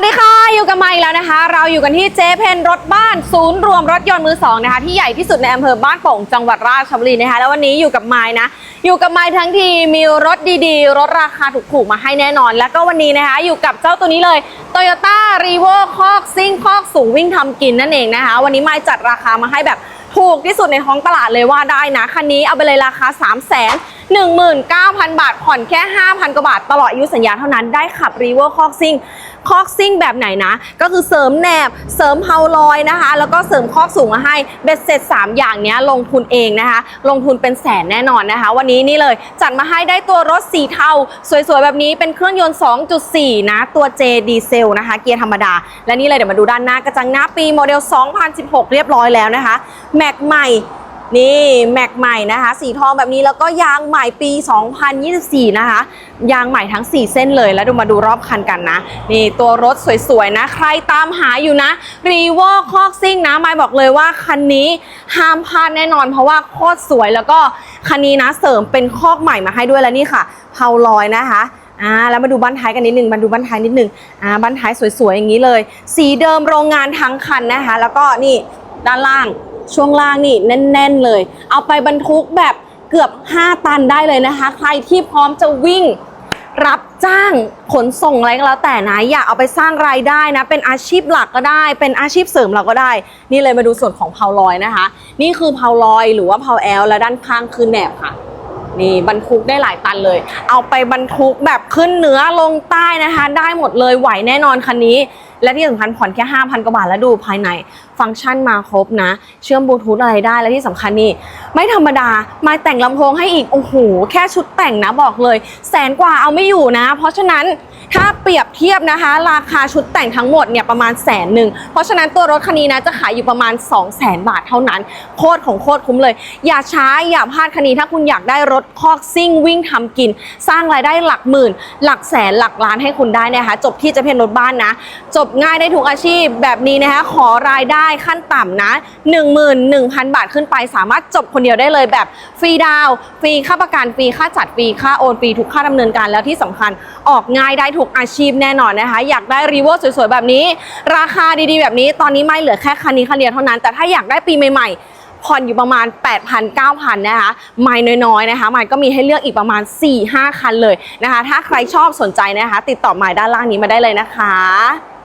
วัสดีค่ะอยู่กับมาอีกแล้วนะคะ เราอยู่กันที่เจเพนรถบ้านศูนย์รวมรถยนต์มือสองนะคะที่ใหญ่ที่สุดในอำเภอบ้านโป่งจังหวัดราชบุรีนะคะ แล้ววันนี้อยู่กับไม้นะ อยู่กับไม้ทั้งทีมีรถดีๆ รถราคาถูกๆมาให้แน่นอน แล้วก็วันนี้นะคะ อยู่กับเจ้าตัวนี้เลย Toyota r e v o คอกซิ่งคอกสูงวิ่งทำกินนั่นเองนะคะ วันนี้ไม้จัดราคามาให้แบบถูกที่สุดในท้องตลาดเลยว่าได้นะคันนี้เอาไปเลยราคา 3 0 0 0 0 19,000 บาทผ่อนแค่ 5,000 กว่าบาท ตลอดอายุสัญญาเท่านั้นได้ขับรีเวอร์คอกซิ่ง คอกซิ่งแบบไหนนะ ก็คือเสริมแหนบ เสริมเพาลอยนะคะ แล้วก็เสริมคอกสูงมาให้เบ็ดเสร็จ 3 อย่างเนี้ยลงทุนเองนะคะ ลงทุนเป็นแสนแน่นอนนะคะ วันนี้นี่เลยจัดมาให้ได้ตัวรถสีเทาสวยๆ แบบนี้เป็นเครื่องยนต์ 2.4 นะ ตัว J ดีเซลนะคะ เกียร์ธรรมดา และนี่เลยเดี๋ยวมาดูด้านหน้ากระจังหน้าปีโมเดล 2016 เรียบร้อยแล้วนะคะแม็กใหม่ นี่แม็กใหม่นะคะ สีทองแบบนี้แล้วก็ยางใหม่ปี 2024 นะคะ ยางใหม่ทั้ง 4 เส้นเลยแล้วดูมาดูรอบคันกันนะ นี่ตัวรถสวยๆนะ ใครตามหาอยู่นะรีวอคอกซิ่งนะไม่บอกเลยว่าคันนี้ห้ามพลาดแน่นอน เพราะว่าโคตรสวยแล้วก็คันนี้นะเสริมเป็นคอกใหม่มาให้ด้วยแล้วนี่ค่ะเพาลอยนะคะอ่าแล้วมาดูบ้านท้ายกันนิดนึงมาดูบ้านท้ายนิดนึงอ่าบ้านท้ายสวยๆอย่างนี้เลย สีเดิมโรงงานทั้งคันนะคะ แล้วก็นี่ด้านล่าง ช่วงล่างนี่แน่น ๆ เลย เอาไปบรรทุกแบบเกือบ 5 ตันได้เลยนะคะ ใครที่พร้อมจะวิ่งรับจ้างขนส่งอะไรก็แล้วแต่นะอยากเอาไปสร้างรายได้นะ เป็นอาชีพหลักก็ได้ เป็นอาชีพเสริมเราก็ได้ นี่เลยมาดูส่วนของเพาลอยนะคะ นี่คือเพาลอยหรือว่าเพาแอลและด้านข้างคือแหนบค่ะ นี่บรรทุกได้หลายตันเลย เอาไปบรรทุกแบบขึ้นเหนือลงใต้นะคะ ได้หมดเลยไหวแน่นอนคันนี้ และที่สำคัญผ่อนแค่ 5,000 กว่าบาทแล้วดูภายใน ฟังก์ชันมาครบนะ เชื่อมบลูทูธอะไรได้ และที่สำคัญนี่ ไม่ธรรมดา มาแต่งลำโพงให้อีก โอ้โห แค่ชุดแต่งนะบอกเลย แสนกว่าเอาไม่อยู่นะ เพราะฉะนั้น ถ้าเปรียบเทียบนะคะ ราคาชุดแต่งทั้งหมดเนี่ยประมาณแสนหนึ่ง เพราะฉะนั้นตัวรถคันนี้นะจะขายอยู่ประมาณ 2 0 0แสนบาทเท่านั้น โคตรของโคตรคุ้มเลย อย่าช้าอย่าพลาดคันนี้ถ้าคุณอยากได้รถคอกซิ่งวิ่งทำกิน สร้างรายได้หลักหมื่น หลักแสนหลักล้านให้คุณได้นะคะ จบที่จะเพนรถบ้านนะ จบง่ายได้ทุกอาชีพแบบนี้นะคะขอรายได้ขั้นต่ำนะ 11,000 บาทขึ้นไป สามารถจบคนเดียวได้เลยแบบฟรีดาวฟรีค่าประกันฟรีค่าจัดฟรีค่าโอนฟรีทุกค่าดำเนินการแล้วที่สำคัญออกง่ายได้ทุกอาชีพแน่นอนนะคะ อยากได้รีโวสวยๆ แบบนี้ ราคาดีๆ แบบนี้ ตอนนี้ไม่เหลือแค่คันนี้คันเดียวเท่านั้น แต่ถ้าอยากได้ปีใหม่ๆ ผ่อนอยู่ประมาณ 8,000 9,000 นะคะ ไม่น้อยๆ นะคะไม่ก็มีให้เลือกอีกประมาณ 4-5 คันเลยนะคะ ถ้าใครชอบสนใจนะคะ ติดต่อหมายด้านล่างนี้มาได้เลยนะคะ